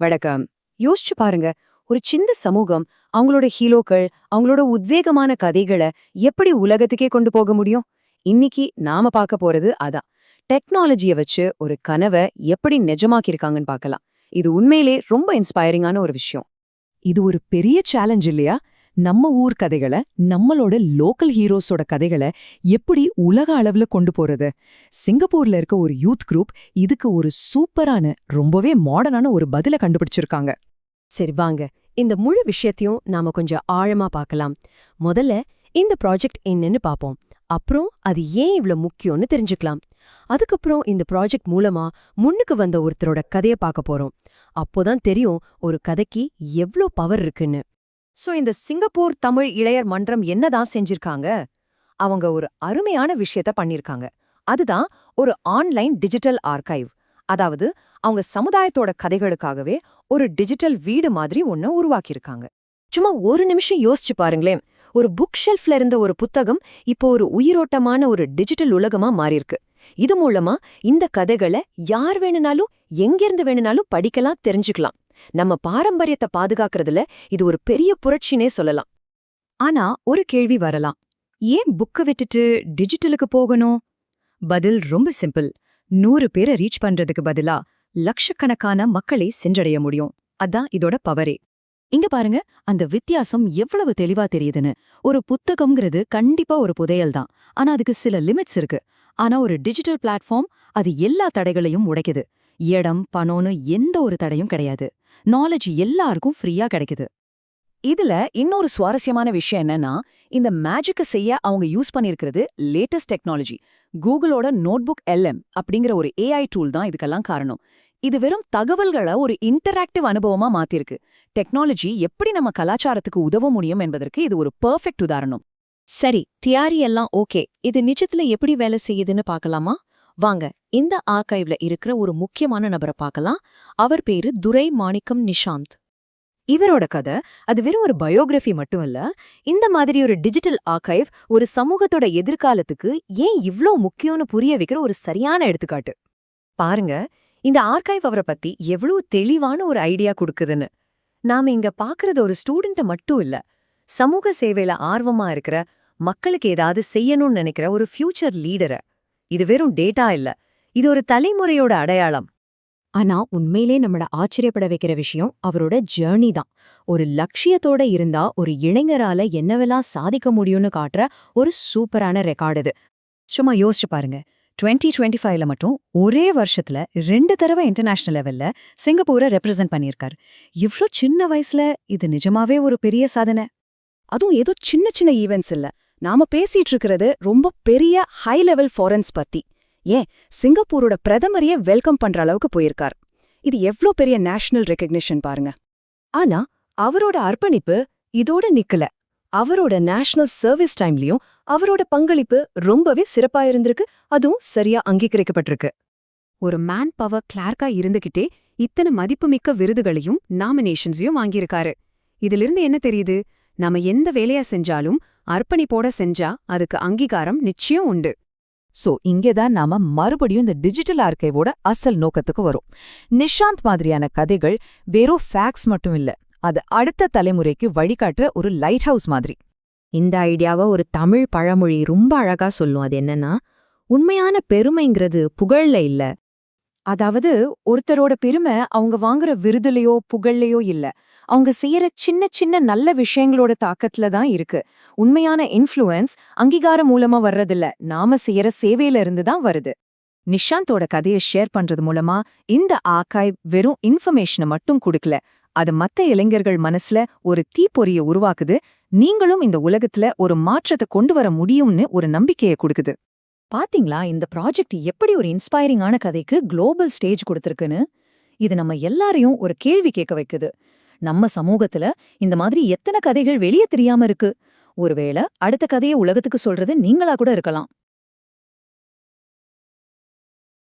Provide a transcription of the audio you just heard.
வணக்கம். யோசிச்சு பாருங்க ஒரு சின்ன சமூகம் அவங்களோட ஹீரோக்கள் அவங்களோட உத்வேகமான கதைகளை எப்படி உலகத்துக்கே கொண்டு போக முடியும்? இன்னைக்கு நாம பார்க்க போறது அதான். டெக்னாலஜிய வச்சு ஒரு கனவை எப்படி நிஜமாக்கியிருக்காங்கன்னு பார்க்கலாம். இது உண்மையிலே ரொம்ப இன்ஸ்பைரிங்கான ஒரு விஷயம். இது ஒரு பெரிய சேலஞ்ச் இல்லையா? நம்ம ஊர் கதைகளை நம்மளோட லோக்கல் ஹீரோஸோட கதைகளை எப்படி உலக அளவுல கொண்டு போறது? சிங்கப்பூர்ல இருக்க ஒரு யூத் குரூப் இதுக்கு ஒரு சூப்பரான ரொம்பவே மாடர்னான ஒரு பதில கண்டுபிடிச்சிருக்காங்க. சரி வாங்க. இந்த முழு விஷயத்தையும் நாம கொஞ்சம் ஆழமா பார்க்கலாம். முதல்ல இந்த ப்ராஜெக்ட் என்னன்னு பார்ப்போம். அப்புறம் அது ஏன் இவ்ளோ முக்கியம்னு தெரிஞ்சுக்கலாம். அதுக்கப்புறம் இந்த ப்ராஜெக்ட் மூலமா முன்னுக்கு வந்த ஒருத்தரோட கதைய பார்க்க போறோம். அப்போதான் தெரியும் ஒரு கதைக்கு எவ்ளோ பவர் இருக்குன்னு. சோ இந்த சிங்கப்பூர் தமிழ் இளையர் மன்றம் என்னதான் செஞ்சிருக்காங்க? அவங்க ஒரு அருமையான விஷயத்த பண்ணிருக்காங்க. அதுதான் ஒரு ஆன்லைன் டிஜிட்டல் ஆர்கைவ். அதாவது அவங்க சமுதாயத்தோட கதைகளுக்காகவே ஒரு டிஜிட்டல் வீடு மாதிரி ஒன்ன உருவாக்கியிருக்காங்க. சும்மா ஒரு நிமிஷம் யோசிச்சு பாருங்களேன். ஒரு புக் ஷெல்ஃப்ல இருந்த ஒரு புத்தகம் இப்போ ஒரு உயிரோட்டமான ஒரு டிஜிட்டல் உலகமா மாறியிருக்கு. இது மூலமா இந்த கதைகளை யார் வேணுனாலும் எங்கிருந்து வேணுனாலும் படிக்கலாம் தெரிஞ்சுக்கலாம். நம்ம பாரம்பரியத்தை பாதுகாக்கிறதுல இது ஒரு பெரிய புரட்சினே சொல்லலாம். ஆனா ஒரு கேள்வி வரலாம். ஏன் புக்க விட்டுட்டு டிஜிட்டலுக்கு போகணும்? பதில் ரொம்ப சிம்பிள். நூறு பேரை ரீச் பண்றதுக்கு பதிலா லட்சக்கணக்கான மக்களை சென்றடைய முடியும். அதான் இதோட பவரே. இங்க பாருங்க அந்த வித்தியாசம் எவ்வளவு தெளிவா தெரியுதுன்னு. ஒரு புத்தகம்ங்கிறது கண்டிப்பா ஒரு புதையல் தான். ஆனா அதுக்கு சில லிமிட்ஸ் இருக்கு. ஆனா ஒரு டிஜிட்டல் பிளாட்ஃபார்ம் அது எல்லா தடைகளையும் உடைக்குது. இடம் பணம்னு எந்த ஒரு தடையும் கிடையாது. நாலேஜ் எல்லாருக்கும் ஃப்ரீயா கிடைக்குது. இதுல இன்னொரு சுவாரஸ்யமான விஷயம் என்னன்னா இந்த மேஜிக்க செய்ய அவங்க யூஸ் பண்ணிருக்கிறது லேட்டஸ்ட் டெக்னாலஜி கூகுளோட நோட்புக் எல்எம் அப்படிங்கிற ஒரு ஏஐ டூல் தான் இதுக்கெல்லாம் காரணம். இது வெறும் தகவல்களை ஒரு இன்டராக்டிவ் அனுபவமா மாத்திருக்கு. டெக்னாலஜி எப்படி நம்ம கலாச்சாரத்துக்கு உதவ முடியும் என்பதற்கு இது ஒரு பெர்ஃபெக்ட் உதாரணம். சரி தியாரி எல்லாம் ஓகே இது நிஜத்துல எப்படி வேலை செய்யுதுன்னு பார்க்கலாமா? வாங்க இந்த ஆர்கைவ்ல இருக்கிற ஒரு முக்கியமான நபரை பார்க்கலாம். அவர் பேரு துரை மாணிக்கம் நிஷாந்த். இவரோட கதை அது வெறும் ஒரு பயோகிராஃபி மட்டும் இல்ல இந்த மாதிரி ஒரு டிஜிட்டல் ஆர்கைவ் ஒரு சமூகத்தோட எதிர்காலத்துக்கு ஏன் இவ்ளோ முக்கியம்னு புரிய வைக்கிற ஒரு சரியான எடுத்துக்காட்டு. பாருங்க இந்த ஆர்கைவ் அவரை பத்தி எவ்வளவு தெளிவான ஒரு ஐடியா கொடுக்குதுன்னு. நாம இங்க பாக்குறது ஒரு ஸ்டூடெண்ட்ட மட்டும் இல்ல சமூக சேவையில ஆர்வமா இருக்கிற மக்களுக்கு ஏதாவது செய்யணும்னு நினைக்கிற ஒரு ஃபியூச்சர் லீடரை இது வெறும் டேட்டா இல்ல. இது ஒரு தலைமுறையோட அடையாளம். ஆனா உண்மையிலே நம்மள ஆச்சரியப்பட வைக்கிற விஷயம் அவரோட ஜேர்னி தான். ஒரு லட்சியத்தோட இருந்தா ஒரு இளைஞரால என்னவெல்லாம் சாதிக்க முடியும்னு காட்டுற ஒரு சூப்பரான ரெக்கார்டு இது. சும்மா யோசிச்சு பாருங்க. டுவெண்ட்டி டுவெண்ட்டி ஃபைவ்ல மட்டும் ஒரே வருஷத்துல ரெண்டு தடவை இன்டர்நேஷனல் லெவல்ல சிங்கப்பூரை ரெப்ரசென்ட் பண்ணியிருக்காரு. இவ்ளோ சின்ன வயசுல இது நிஜமாவே ஒரு பெரிய சாதனை. அதுவும் ஏதோ சின்ன சின்ன ஈவெண்ட்ஸ் இல்ல. நாம பேசிட்டு இருக்கிறது ரொம்ப பெரிய ஹை லெவல் ஃபாரன்ஸ் பத்தி. ஏன்? சிங்கப்பூரோட பிரதமரையே வெல்கம் பண்ற அளவுக்கு போயிருக்கார். இது எவ்ளோ பெரிய நேஷனல் ரெக்கக்னிஷன் பாருங்க. ஆனா அவரோட அர்ப்பணிப்பு இதோட நிக்கல. அவரோட நேஷனல் சர்வீஸ் டைம்லயும் அவரோட பங்களிப்பு ரொம்பவே சிறப்பா இருந்திருக்கு. அதுவும் சரியா அங்கீகரிக்கப்பட்டிருக்கு. ஒரு மேன் பவர் கிளார்க்கா இருந்துகிட்டே இத்தனை மதிப்புமிக்க விருதுகளையும் நாமினேஷன்ஸையும் வாங்கியிருக்காரு. இதிலிருந்து என்ன தெரியுது? நாம எந்த வேலையா செஞ்சாலும் அர்ப்பணிப்போட செஞ்சா அதுக்கு அங்கீகாரம் நிச்சயம் உண்டு. சோ இங்கேதான் நாம மறுபடியும் இந்த டிஜிட்டல் ஆர்கைவோட அசல் நோக்கத்துக்கு வரும். நிஷாந்த் மாதிரியான கதைகள் வெறும் ஃபேக்ஸ் மட்டும் இல்ல அது அடுத்த தலைமுறைக்கு வழிகாட்டுற ஒரு லைட் ஹவுஸ் மாதிரி. இந்த ஐடியாவை ஒரு தமிழ் பழமொழி ரொம்ப அழகா சொல்லும். அது என்னன்னா உண்மையான பெருமைங்கிறது புகழ்ல இல்ல அதாவது ஒருத்தரோட பெருமை அவங்க வாங்குற விருதுலயோ புகழ்லையோ இல்ல. அவங்க செய்யற சின்ன சின்ன நல்ல விஷயங்களோட தாக்கத்துல தான் இருக்கு. உண்மையான இன்ஃப்ளூயன்ஸ் அங்கீகாரம் மூலமா வர்றதில்ல. நாம செய்யற சேவையில இருந்து தான் வருது. நிஷாந்தோட கதையை ஷேர் பண்றது மூலமா இந்த ஆக்காய் வெறும் இன்ஃபர்மேஷனை மட்டும் கொடுக்கல. அது மத்த இளைஞர்கள் மனசுல ஒரு தீப்பொறிய உருவாக்குது. நீங்களும் இந்த உலகத்துல ஒரு மாற்றத்தை கொண்டு வர முடியும்னு ஒரு நம்பிக்கையை கொடுக்குது. பாத்தீங்களா இந்த ப்ராஜெக்ட் எப்படி ஒரு இன்ஸ்பைரிங்கான கதைக்கு குளோபல் ஸ்டேஜ் கொடுத்துருக்குன்னு? இது நம்ம எல்லாரையும் ஒரு கேள்வி கேட்க வைக்குது. நம்ம சமூகத்துல இந்த மாதிரி எத்தனை கதைகள் வெளியே தெரியாம இருக்கு? ஒருவேளை அடுத்த கதையை உலகத்துக்கு சொல்றது நீங்களா கூட இருக்கலாம்.